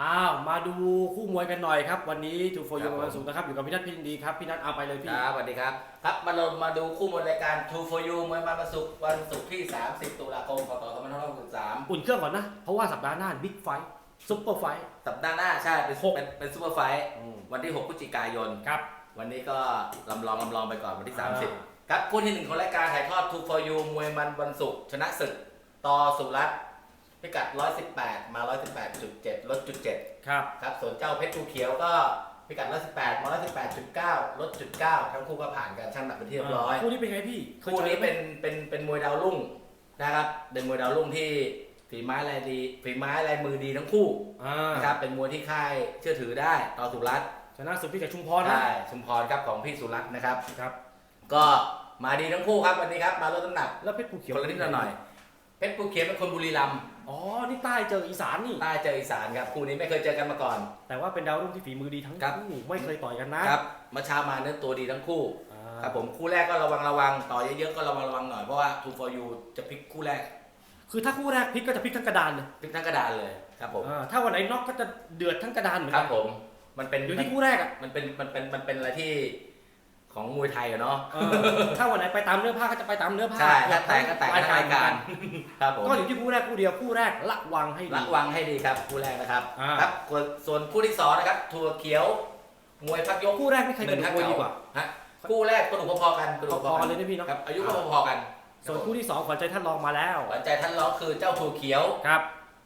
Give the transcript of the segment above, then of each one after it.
อ้าวมาดูคู่มวยกันหน่อยครับ วันนี้ทูโฟครัยูบผมวันสุขนะครับอยู่กับพี่นัทพี่ยินดีครับพี่นัทเอาไปเลยพี่ครับสวัสดีครับครับมาลงมาดูคู่มวยรายการ True for You มวยมันวันศุกร์วันศุกร์ที่ 30 ตุลาคมพศ2563อุ่นเครื่องก่อนนะ เพราะว่าสัปดาห์หน้าบิ๊กไฟซุปเปอร์ไฟสัปดาห์หน้าใช่ เป็นหกเป็นเป็นซูเปอร์ไฟท์วันที่ 6 พฤศจิกายนครับ วันนี้ก็ลำลองลำลองไปก่อนวันที่อ่า30 ครับคู่ที่หนึ่งของรายการถ่ายทอด True for You มวยมันวันศุกร์ชนะศึกต่อสุรัตน์ พิกัด 118 มา 118.7 ลดจุด7ครับ ครับ ส่วนเจ้าเพชรภูเขียวก็พิกัด 118 มา 118.9 ลดจุด9ทั้งคู่ก็ผ่านการชั่งหนักเป็นที่เรียบร้อย คู่นี้เป็นไงพี่ยคู่จอนี้ไหมเป็นเป็นเป็นมวยดาวรุ่งนะครับเป็นมวยดาวรุ่งที่ฝีไม้ลายดีฝีไม้ลายมือดีทั้งคู่อ่านะครับเป็นมวยที่ค่ายเชื่อถือได้ต่อสุรัตน์ชนะสุดพี่กับชุมพรนะใช่ชุมพรครับของพี่สุรัตน์นะครับ ครับ ก็มาดีทั้งคู่ครับวันนี้ครับมาลดน้ำหนักแล้วเพชรภูเขียวคนละนิดละหน่อย เพชรภูเขียวเป็นคนบุรีรัมย์ อ๋อ นี่ใต้เจออีสานนี่ ใต้เจออีสานครับ คู่นี้ไม่เคยเจอกันมาก่อน แต่ว่าเป็นดาวรุ่งที่ฝีมือดีทั้งครับ คู่ไม่เคยต่อยกันนะครับเมื่อเช้ามาเนื้อตัวดีทั้งคู่ อ่าครับผมคู่แรกก็ระวังระวังต่อเยอะๆก็ระวังระวังหน่อยเพราะว่า Two for You จะพลิกคู่แรกคือถ้าคู่แรกพลิกก็จะพลิกทั้งกระดานเลยพลิกทั้งกระดานเลยครับผมอ่าถ้าวันไหนน็อกก็จะเดือดทั้งกระดานเหมือนคกัรับผมมันเป็นอยู่ที่คู่แรกอะ มันเป็นมันเป็นมันเป็นอะไรที่ ของมวยไทยอะเนาะเออถ้าวันไหนไปตามเนื้อผ้าก็จะไปตามเนื้อผ้าใช่ถ้าแตกก็แตกทั้งรายการครับผมก็อยู่ที่คู่แรกคู่เดียวคู่แรกระวังให้ดี ระวังให้ดีครับคู่แรกนะครับอ่า ครับส่วนส่วนคู่ที่สองนะครับทัวร์เขียว มวยพักยกคู่แรกนี่ใครกระดูกมวยดีกว่า ฮะคู่แรกกระดูกพอๆกันกระดูกพอๆกันเลยนะพี่เนาะ ครับอายุก็พอๆกันส่วนคู่ที่สองขวัญใจท่านรองมาแล้วหวานใจท่านร้องคือเจ้าทัวร์เขียว ครับ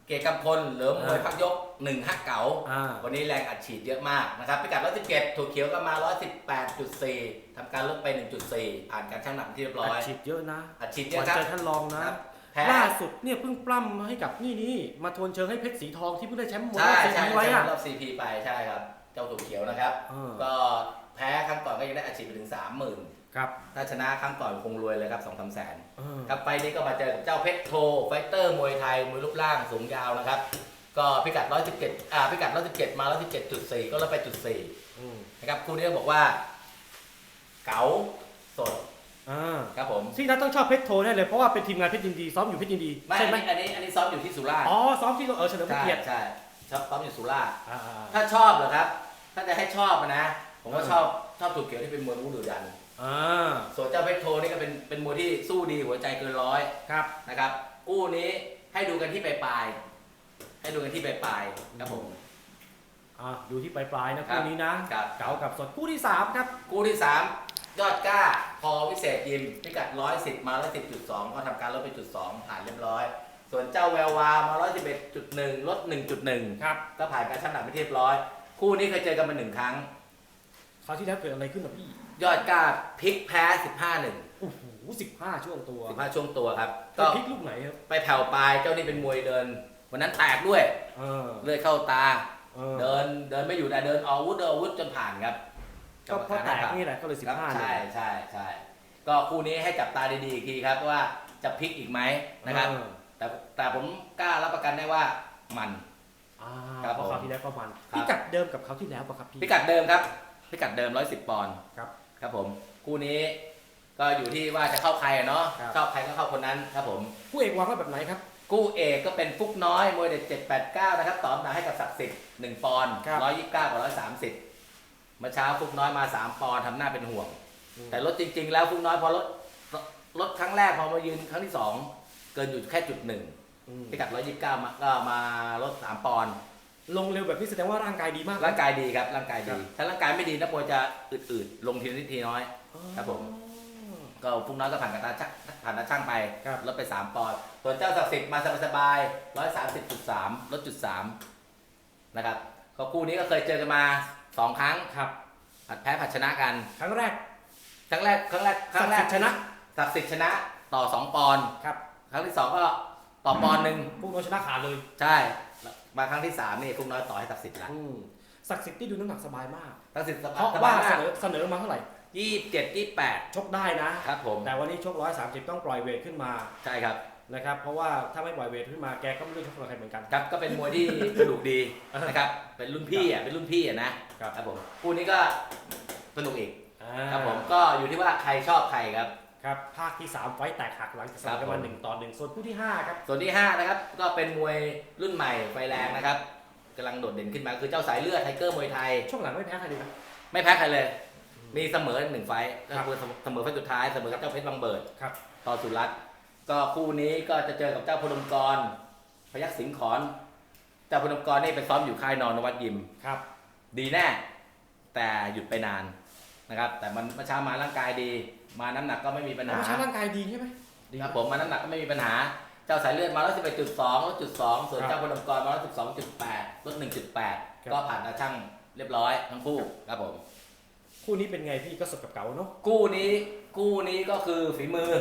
เกยรติกำพลเหลือมวยพักยกหนึ่งฮักเก๋าอ่า วันนี้แรงอัดฉีดเยอะมากนะครับพิกัด 117ถั่วเขียวก็มา 118.4ทำการลดไป 1.4 ผ่านการชั่งน้ำที่เรียบร้อัอดยฉีดเยอะนะอัดฉีดขเยวัญอะครัใจบท่านรองนะครับแพ้ล่าสุดเนี่ยเพิ่งปล้ำให้กับนี่นี่มาทวนเชิงให้เพชรสีทองที่เพิ่งได้แชมป์มวยใช่รอบใช่ซีไว้ใช่อะ รอบ CP ไปใช่ครับ เจ้าถั่วเขียวนะครับ เออ ก็แพ้ครั้งก่อนก็ยังได้อัดฉีดไปถึง 30,000 ครับถ้าชนะครั้งก่อนคงรวยเลยครับ2 3แสนเออครับไปนี้ก็มาเจอกับเจ้าเพชรโทไฟเตอร์มวยไทยมวยรูปร่างสูงยาวนะครับ ก็พิกัด 117 อ่าพิกัด 117 มา 117.4 ก็ลดไปจุด4อืมนะครับคู่นี้ต้องบอกว่า เก๋าสดอ่าครับผมที่นัทต้องชอบเพชรโทแน่เลยเพราะว่าเป็นทีมงานเพชรยินดีซ้อมอยู่เพชรยินดีไม่ใช่ไหมอันนี้อันนี้อันนี้ซ้อมอยู่ที่สุราษฎร์อ๋อซ้อมที่เออเฉลิมพระใช่เกียรติใช่ชอบซ้อมอยู่สุราษฎร์อ่าถ้าชอบเหรอครับ ถ้าจะให้ชอบอะนะ ผมก็เออชอบชอบถูกเขียวที่เป็นมวยมูดุดัน อ่าส่วนเจ้าเพชรโทนี่ก็เป็นเป็นมวยที่สู้ดีหัวใจเกินร้อยครับ นะครับกู้นี้ให้ดูกันที่ปลายปลายๆให้ดูกันที่ปลายปลายๆครับผม อ่าดูที่ปลายๆนะครัคู่บนี้นะครับ เก๋ากับสดคู่ที่สามครับกู้ที่สามยอดกล้าพอวิเศษยิมพิกัดร้อยสิบมาร้อยสิบจุดสองก็ทำการลดไปจุดสองผ่านเรียบร้อย ส่วนเจ้าแวววามาร้อยสิบเอ็ดจุดหนึ่งลดหนึ่งจุดหนึ่งครับก็ผ่านการชั่งน้ำหนักไปเรียบร้อย คู่นี้เคยเจอกันมาหนึ่งครั้ง คราวที่แล้วเกิดอะไรขึ้นกับพี่ ยอดกล้าพลิกแพ้สิบห้าหนึ่งโอ้โหสิบห้าช่วงตัวสิบห้าช่วงตัวครับ ก็ก็พลิกลูกไหนครับไปแผ่วปลายเจ้านี่เป็นมวยเดิน วันนั้นแตกด้วยเออเลือดเข้าตา เออเดินเดินไม่อยู่แต่เดินเอาอาวุธเดินอาวุธจนผ่านครับก็เพราะแตกนี่แหละก็เลยสิบครับห้าใช่ใช่ใช่ก็คู่นี้ให้จับตาดีๆอีกทีครับว่าจะพลิกอีกไหมนะครับแต่แต่ผมกล้ารับประกันได้ว่ามัน อ่าครับเพราะผมคราวที่แล้วก็มันครับ พิกัดเดิมกับคราวที่แล้วป่ะครับพี่พิกัดเดิมครับพิกัดเดิม 110 ปอนด์ครับ ครับผมคู่นี้ก็อยู่ที่ว่าจะเข้าใครอะเนาะครับชอบใครก็เข้าคนนั้นครับผม ผู้เอกวางไว้แบบไหนครับ กู้เอกก็เป็นฟุกน้อยมวยเด็ด789 นะครับต่อมาให้กับศักดิ์สิทธิ์1ปอนด์ครับ 129กับ130เมื่อเช้าฟุกน้อยมา 3 ปอนด์ทำหน้าเป็นห่วง แต่ลดจริง ๆ แล้วฟุกน้อยพอลดลดครั้งแรกพอมายืนครั้งที่ 2 เกินอยู่แค่จุดหนึ่งอืมพิกัด 129 มาก็มาลด 3 ปอนด์ ลงเร็วแบบนี้แสดงว่าร่างกายดีมาก ร่างกายดีครับร่างกายครัดี บ ถ้าร่างกายไม่ดีนักมวยจะอืดๆลงทีละนิดทีน้อย ครับผม ก็ฟุกน้อยก็ผ่านกระตาช่างผ่านตาช่างไปครับ ลดไป 3 ปอนด์ส่วนเจ้าศักดิ์สิทธิ์มาสบายๆ130.3ลดจุด3นะครับก็คู่นี้ก็เคยเจอกันมา 2 ครั้งครับผัดแพ้ผัดชนะกัน ครั้งแรกครั้งแรกครั้งแรกคศัรั้กงดิ์แรสิกทธิ์ชนะศักดิ์สิทธิ์ชนะต่อ 2 ปอนด์ครับครั้งที่ 2 ก็ต่อปอนด์หนึ่งผู้น้อยชนะขาดเลย ใช่ มาครั้งที่3นี่ฟุกน้อยต่อให้ศักดิ์สิทธิ์ละอืมศักดิ์สิทธิ์ที่ดูน้ำหนักสบายมาก ศักดิ์สิทธิ์สเพราะบาว่ายเสมากนอเสนอมาเท่าไหร่ ยี่สิบเจ็ดยี่สิบแปดชกได้นะ ครับผมแต่วันนี้ชกร้อยสามสิบต้องปล่อยเวทขึ้นมาใช่ครับ นะครับ เพราะว่าถ้าไม่ปล่อยเวทขึ้นมาแกก็ไม่รู้ชกกับใครเหมือนกัน ครับก็เป็นมวยที่กระดูกดีนะครับ เป็นรุ่นพี่อะเป็นรุ่นพี่อะนะครับครับผมคู่นี้ก็สนุกอีกอ่าครับผมก็อยู่ที่ว่าใครชอบใครครับ ครับภาคที่ 3 ไฟต์แตกหักหลังจากเสมอกันครับมาผมหนึ่งต่อหนึ่งส่วนคู่ที่5ครับส่วนที่5นะครับก็เป็นมวยรุ่นใหม่ไฟแรงนะครับกำลังโดดเด่นขึ้นมาคือเจ้าสายเลือดไทเกอร์มวยไทย ช่วงหลังไม่แพ้ใครเลยนะไม่แพ้ใครเลย มีเสมอหนึ่งไฟต์ก็ครับคือเสมอไฟต์สุดท้ายเสมอกับเจ้าเพชรบางเบิดครับต่อสุรัตน์ก็คู่นี้ก็จะเจอกับเจ้าพนมกร พยัคฆ์สิงห์ขอนเจ้าพนมกรนี่ไปซ้อมอยู่ค่ายนอนนวัดยิมครับ ดีแน่ แต่หยุดไปนาน นะครับแต่มันเมื่อเช้ามาร่างกายดี มาน้ำหนักก็ไม่มีปัญหา เมื่อเช้าร่างกายดีใช่ไหมดีครับผมมาน้ำหนักก็ไม่มีปัญหา เจ้าสายเลือดมา111.2ลดจุด2ส่วนครับเจ้าพนมกรมา112.8ลดครับ1.8ก็ผ่านตาช่างเรียบร้อยทั้งคู่ครับผม คู่นี้เป็นไงพี่ก็สดกับเก๋าเนาะคู่นี้คู่นี้ก็คือฝีมือ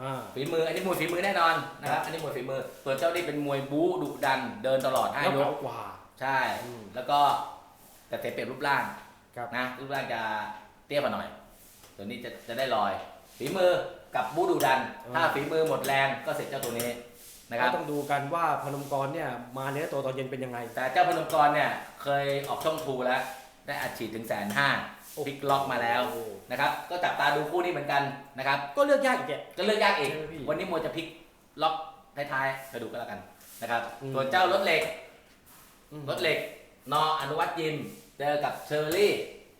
อ่า ฝีมืออันนี้มวยฝีมือแน่นอนนะครับอันนี้มวยฝีมือส่วนเจ้านี่เป็นมวยบู๊ดุดันเดินตลอดห้าแล้วยเก๋ากกว่า ใช่ อืมแล้วก็แต่เสียเปรียบรูปร่างครับ นะรูปร่างจะ เตี้ยกว่าหน่อย ตัวนี้จะจะได้ลอย ฝีมือกับบู๊ดุดัน ถ้าฝีมือหมดแรงก็เสร็จเจ้าตัวนี้นะครับ ก็ต้องดูกันว่าพนมกรเนี่ยมาเนื้อตัวตอนเย็นเป็นยังไง แต่เจ้าพนมกรเนี่ยเคยออกช่องทูแล้ว ได้อัดฉีดถึงแสนห้าโอ้พลิกล็อกมาแล้วโอ้ นะครับก็จับตาดูคู่นี้เหมือนกันนะครับ ก็เลือกยากอีกแก ก็เลือกยากอีก ใช่ไหมพี่วันนี้มวยจะพลิกล็อกท้ายๆกระดูกก็แล้วกันนะครับอืม ส่วนเจ้ารถเหล็กอืมรถเหล็ก นออนุวัตยิมเจอกับเชอร์รี่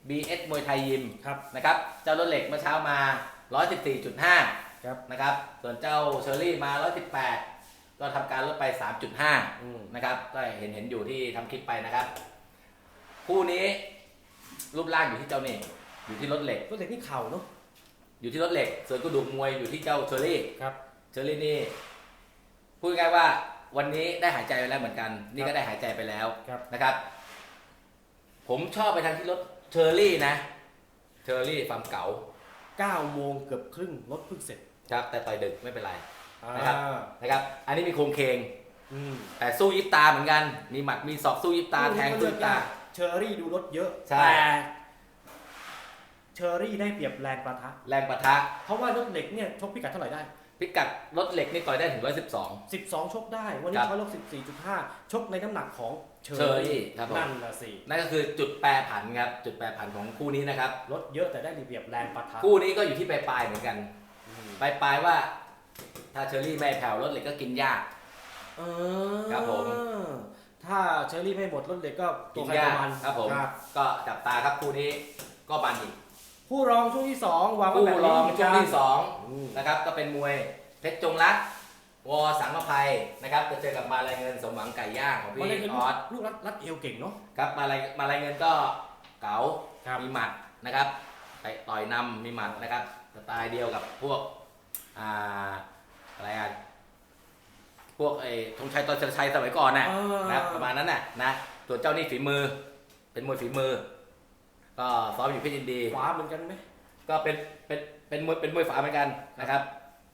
BS มวยไทยยิมครับนะครับ เจ้ารถเหล็กเมื่อเช้ามา 114.5 ครับนะครับ ส่วนเจ้าเชอร์รี่มา 118 ก็ทำการลดไป 3.5อืมนะครับ ก็เห็นเห็นอยู่ที่ทำคลิปไปนะครับ คู่นี้รูปร่างอยู่ที่เจ้านี่อยู่ที่รถเหล็กรถเหล็กนี่เข่าเนาะอยู่ที่รถเหล็ก ส่วนกระดูกมวยอยู่ที่เจ้าเชอรี่ครับเชอรี่นี่พูดง่ายๆว่าวันนี้ได้หายใจไปแล้วเหมือนกัน นี่ก็ได้หายใจไปแล้วครับนะครับ ผมชอบไปทางที่รถ เชอรี่นะเชอรี่ความเก๋า9โมงเกือบครึ่งรถเพิ่งเสร็จครับ แต่ต่อยดึกไม่เป็นไรอ่านะครับนะครับ อันนี้มีโครงเคง อืมแต่สู้ยิบตาเหมือนกัน มีหมัดมีศอกสู้ยิบตาแทงสู้ยิบตา เชอรี่ดูรถเยอะใช่ แต่เชอรี่ได้เปรียบแรงประทะ แรงปะทะ เพราะว่ารถเหล็กเนี่ยชกพิกัดเท่าไหร่ได้ พิกัดรถเหล็กนี่ต่อยได้ถึง12ชกได้ วันนี้ครับ ช้อยลก14.5 ชกในน้ำหนักของ เชอเชอรี่รี่ครับผม นั่นละสิ112นั่นก็คือจุดแปรผันครับ จุดแปรผันของคู่นี้นะครับ รถเยอะแต่ได้เปรียบแรงประทะคู่นี้ก็อยู่ที่ปลายๆเหมือนกัน อืมปลายๆว่า ถ้าเชอรี่ไม่แผ่วรถเหล็กก็กินยาก เออครับผม ถ้าเชอรี่ไม่หมดรถเหล็กก็ตักิวนใครยาตักวมันครับผมครับก็จับตาครับคู่นี้ก็บันอีกผู้รองช่วงที่2วางไว้คู่แบบรนี้องเหมือนช่กัวงนที่สองอืมนะครับ ก็เป็นมวยเพชรจงรัก วอสังมภัยนะครับจะเจอกับมาลายเงินสมหวังไก่ย่างของพี่มาเลยคือออสลูกรัดรัดเอวเก่งเนาะครับมาลายมาลายเงินก็เก๋าครับมีหมัดนะครับไปต่อยนำมีหมัดนะครับสไตล์เดียวกับพวกอ่าอะไรอะพวกไอ้ธงชัยตอนชัยสมัยก่อนน่ะอ่านะครับประมาณนั้นน่ะนะส่วนเจ้านี่ฝีมือ เป็นมวยฝีมือ ก็ซ้อมอยู่เพชรยินดีขวาเหมือนกันไหมก็เป็นเป็นเป็นมวยเป็นมวยฝาเหมือนกันนะครับ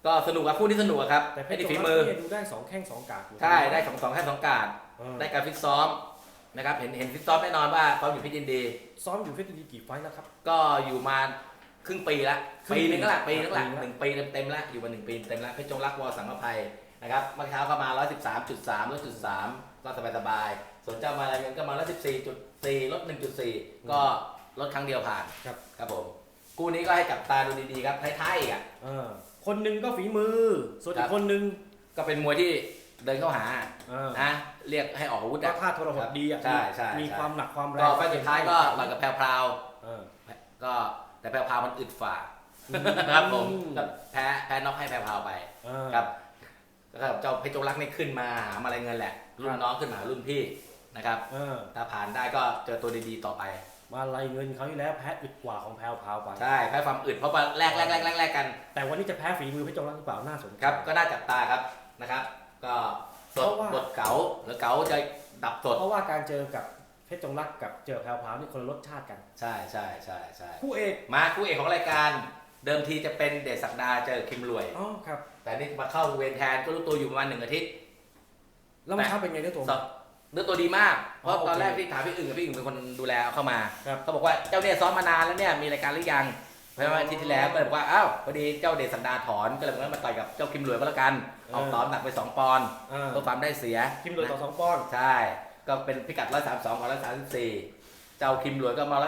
ก็สนุกอะคู่นี้สนุกอะครับแต่เพไอ้ชรนี่จฝีงรักมือ เนี่ยดูได้สองแข้งสองกาดอยู่ใช่ได้สองสองแค่สองการดเออได้การฟิตซ้อมนะครับเห็นเห็นฟิตซ้อมแน่นอนว่าซ้อมอยู่เพชรยินดี ซ้อมอยู่เพชรยินดีกี่ไฟท์แล้วครับ ก็อยู่มาครึ่งปีละครึ่งปีนึงก็ละปีปีนึงละปีละ หนึ่งปีเต็มเต็มๆละอยู่มาหนึ่งปีเต็มละเพชรจงรักวอสังกภัยนะครับเมื่อเช้าก็มา 113.3ลดจุด3ก็สบายสบายๆส่วนเจ้ามาลายเงินก็มา 114.4ลด1.4 ก็ลดครั้งเดียวผ่านครับ ครับผมคู่นี้ก็ให้จับตาดูดีๆครับท้ายๆอีกอะเออ คนหนึ่งก็ฝีมือ ส่วนอีครักบ คนหนึ่งก็เป็นมวยที่เดินเข้าหาเออนะเรียกให้ออกอาวุธก็อะท่าทรหดดีอะใช่ใช่มีใช่ ความหนักความแรงก็ไฟล์สุดท้ายก็ต่อยกับแพรวพราวเออๆก็แต่แพรวพราวมันอึดฝ่าอืมครับผมก็แพ้แพ้น็อกให้แพรวพราวไปเออครับแล้วก็เจ้าเพชรจงรักนี่ขึ้นมาหามาอะไรเงินแหละ รุ่ครันบน้องขึ้นมาหารุ่นพี่นะครับ เออถ้าผ่านได้ก็เจอตัวดีๆต่อไป มาไล่เงินเขาที่แล้วแพ้อึดกว่าของแพรวพราวไป ใช่แพ้ความอึดเพราะว่าแรกแรกแรกแรกแรกกัน แต่วันนี้จะแพ้ฝีมือเพชรจงรักหรือเปล่าน่าสนใจ ครับ ก็น่าจับตาครับนะครับ ก็สดเพราะว่า บทเก๋าหรือเก๋าจะดับสด เพราะว่าการเจอกับเพชรจงรักกับเจอแพรวพราวนี่คนละรสชาติกันใช่ใช่ใช่ใช่คู่เอกมาคู่เอกของรายการเดิมทีจะเป็นเดชศักดาเจอคิมรวย อ๋อครับแต่นี่มาเข้าเวรแทนก็รู้ตัวอยู่ประมาณหนึ่งอาทิตย์ แล้วมันเข้าเป็นไงเจ้าตัวสอบ เนื้อตัวดีมาก เพอ๋อราะโอเคตอนแรกที่ถามพี่อึ่งกับพี่อึ่งเป็นคนดูแลเอาเข้ามา ครับเขาบอกว่าเจ้าเนี่ยซ้อมมานานแล้วเนี่ยมีรายการหรือยังเพราะว่าอาทิตย์ที่แล้วก็เลยบอกว่าอ้าวพอดีเจ้าเดชสันดาถอนก็เลยบอกว่ามาต่อยกับเจ้าคิมรวยก็แล้วกันออกซ้อมหนักไป2ปอนด์เออเพื่อความได้เสีย คิมเลยต่อสองปอนด์ ใช่ ก็เป็นพิกัด 132กับ134 เจ้าคิมรวยก็มา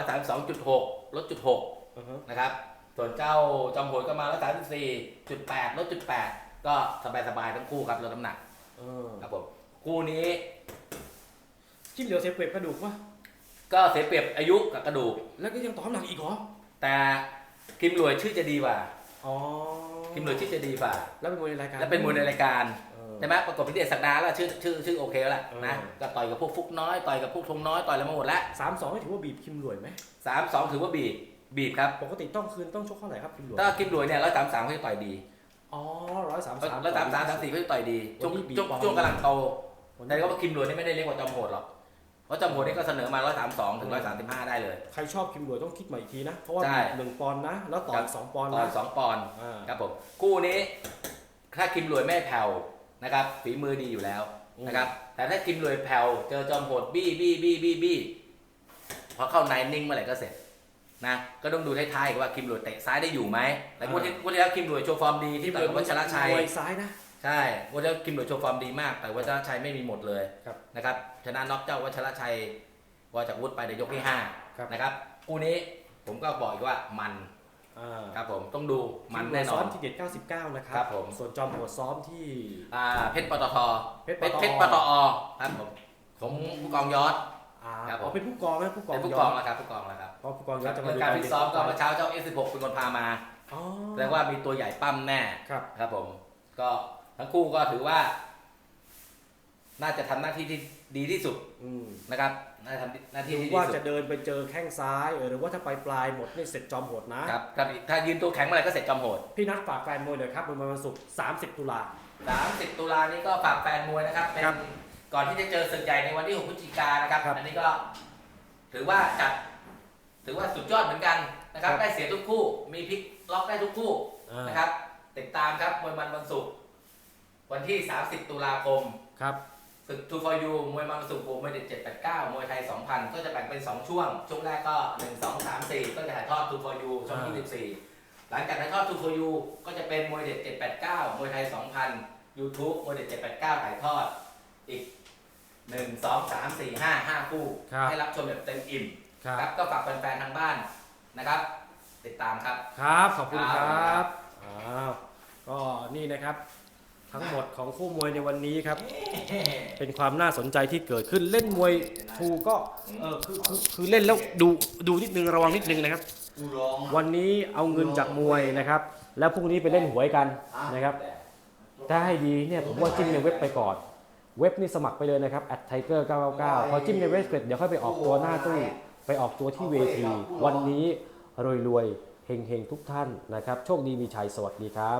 132.6 ลดจุด6อือฮะนะครับ ส่วนเจ้าจอมโหดก็มา 134.8 ลดจุด8ก็สบายๆทั้งคู่ครับลดน้ำหนักเออครับผม คู่นี้ เจิ้มเหลียวเสียเปรียบกระดูกวะก็เสียเปรียบอายุกับกระดูก แล้วก็ยังต่อน้ำหนักอีกเหรอแต่คิมหลวยชื่อจะดีกว่าอ๋อคิมหลวยชื่อจะดีกว่า แล้วเป็นมวยในรายการและเป็นมวยในรายการเออใช่ไหมประกบพิเดชสักดาแล้วชื่อชื่อชื่อโอเคแล้วล่ะเออนะก็ต่อยกับพวกฟุกน้อยต่อยกับพวกทงน้อยต่อยแล้วมาหมดแล้วสามสองนี่ถือว่าบีบคิมหลวยไหมสามสองถือว่าบีบบีบครับปกติต้องคืนต้องชกเท่าไหร่ครับคิมหลวยถ้าคิมหลวยเนี่ยร้อยสามสามเขาจะต่อยดีอ๋อร้อยสามสามร้อยสามสามสามสี่เขาจะต่อยดีช่วงวันนี้บีบช่วงปอนด์ช่วงกำลังโตวันแต่นี้ก็ว่าคิมหลวยนี่ไม่ได้เล็กกว่าจอมโหดหรอก เพราะจอมโหดนี่ก็เสนอมาร้อยสามสองถึงร้อยสามสิบห้าได้เลย ใครชอบคิมหลวยต้องคิดใหม่อีกทีนะ เพราะว่าใช่บีบหนึ่งปอนด์นะ แล้วต่อครัอีบกสองปอนด์ต่อนะสองปอนด์อ่าครับผมคู่นี้ถ้าคิมหลวยไม่แผ่วนะครับฝีมือดีอยู่แล้วอืมนะครับแต่ถ้าคิมหลวยแผ่วเจอจอมโหดบี้บี้บี้บี้บี้พอเข้าในนิ่งเมื่อไหร่ก็เสร็จนะก็ต้องดูท้ายๆว่าคิมหลวยเตะซ้ายได้อยู่ไหมแต่งวดที่งวดที่แล้วคิมหลวยโชว์ฟอร์มดีที่ต่อยกับวัชรชัยมวยซ้ายนะ ใช่งวดที่แล้วคิมหลวยโชว์ฟอร์มดีมาก แต่วัชรชัยไม่มีหมดเลยครับนะครับชนะน็อกเจ้าวัชรชัยวอจากวุฒิไปในยกที่ห้าครับ นะครับคู่นี้ผมก็บอกอีกว่ามันอ่าครับผมต้องดูมันแน่นซ้ออน มที่เด็ด99 นะครัครับผม ส่วนจอมโหดซ้อมที่ อ่าเพชรปตทเพชรเพชรปตเพชรปตอครับผมผมผู้กองยอด อ่าครับผม อ๋อเป็นผู้กองนะผู้กองเป็นผู้กองแล้วครับผู้กองแล้วครับเพราะผู้กองยอดจะมาเรื่องดูการรฟิตซ้อมก็เมื่อเช้าเจ้า S16 เป็นคนพามาอ๋อแสดงว่ามีตัวใหญ่ปั้มแน่ครับ ครับผม ก็ ทั้งคู่ก็ถือว่า น่าจะทำหน้าที่ที่ดีที่สุดอืมนะครับน่าจะทำหน้าที่หรือที่ดีว่าที่สุจะดเดินไปเจอแข้งซ้ายเออหรือว่าถ้าไปปลายหมดนี่เสร็จจอมโหดนะครับครับถ้ายืนตัวแข็งเมื่อไหร่ก็เสร็จจอมโหดพี่นัดฝากแฟนมวยหน่อยครับวันวันศุกร์30 ตุลา30 ตุลานี้ก็ฝากแฟนมวยนะครับเป็นครับก่อนที่จะเจอศึกใหญ่ในวันที่ 6 พฤศจิกายนนะครับครับ อันนี้ก็ถือว่าจัดถือว่าสุดยอดเหมือนกันนะครับครับได้เสียทุกคู่ มีพลิกล็อกได้ทุกคู่อ่านะครับ ติดตามครับมวยมันวันศุกร์ วันที่ 30 ตุลาคมครับ ศึก2 for you มวยมันวันศุกร์บวกมวยเด็ด789มวยไทย 2,000 ก็จะแบ่งเป็น 2 ช่วง ช่วงแรกก็ 1 2 3 4 ก็จะถ่ายทอด2 for you ช่วงที่ 14 หลังจากถ่ายทอด2 for you ก็จะเป็นมวยเด็ด789มวยไทย 2,000 YouTube มวยเด็ด789ถ่ายทอดอีก 1 2 3 4 5 5 คู่ ครับ ให้รับชมแบบเต็มอิ่มครับ ครับก็ฝากแฟนๆทางบ้านนะครับ ติดตามครับ ครับ ขอบคุณคครัรับ บอ้าว ก็นี่นะครับ ทั้งหมดของคู่มวยในวันนี้ครับ เป็นความน่าสนใจที่เกิดขึ้นเล่นมวยทูก็เออคือคือคือเล่นแล้วดูดูนิดนึงระวังนิดนึงนะครับ วันนี้เอาเงินจากมวยนะครับ แล้วพรุ่งนี้ไปเล่นหวยกันนะครับ ถ้าให้ดีเนี่ยผมว่าจิ้มในเว็บไปก่อน เว็บนี่สมัครไปเลยนะครับ at tiger 999พอจิ้มในเว็บเสร็จเดี๋ยวค่อยไปออกตัวหน้าตู้ไปออกตัวที่เวทีวันนี้รวยๆเฮงๆทุกท่านนะครับ โชคดีมีชัยสวัสดีครับ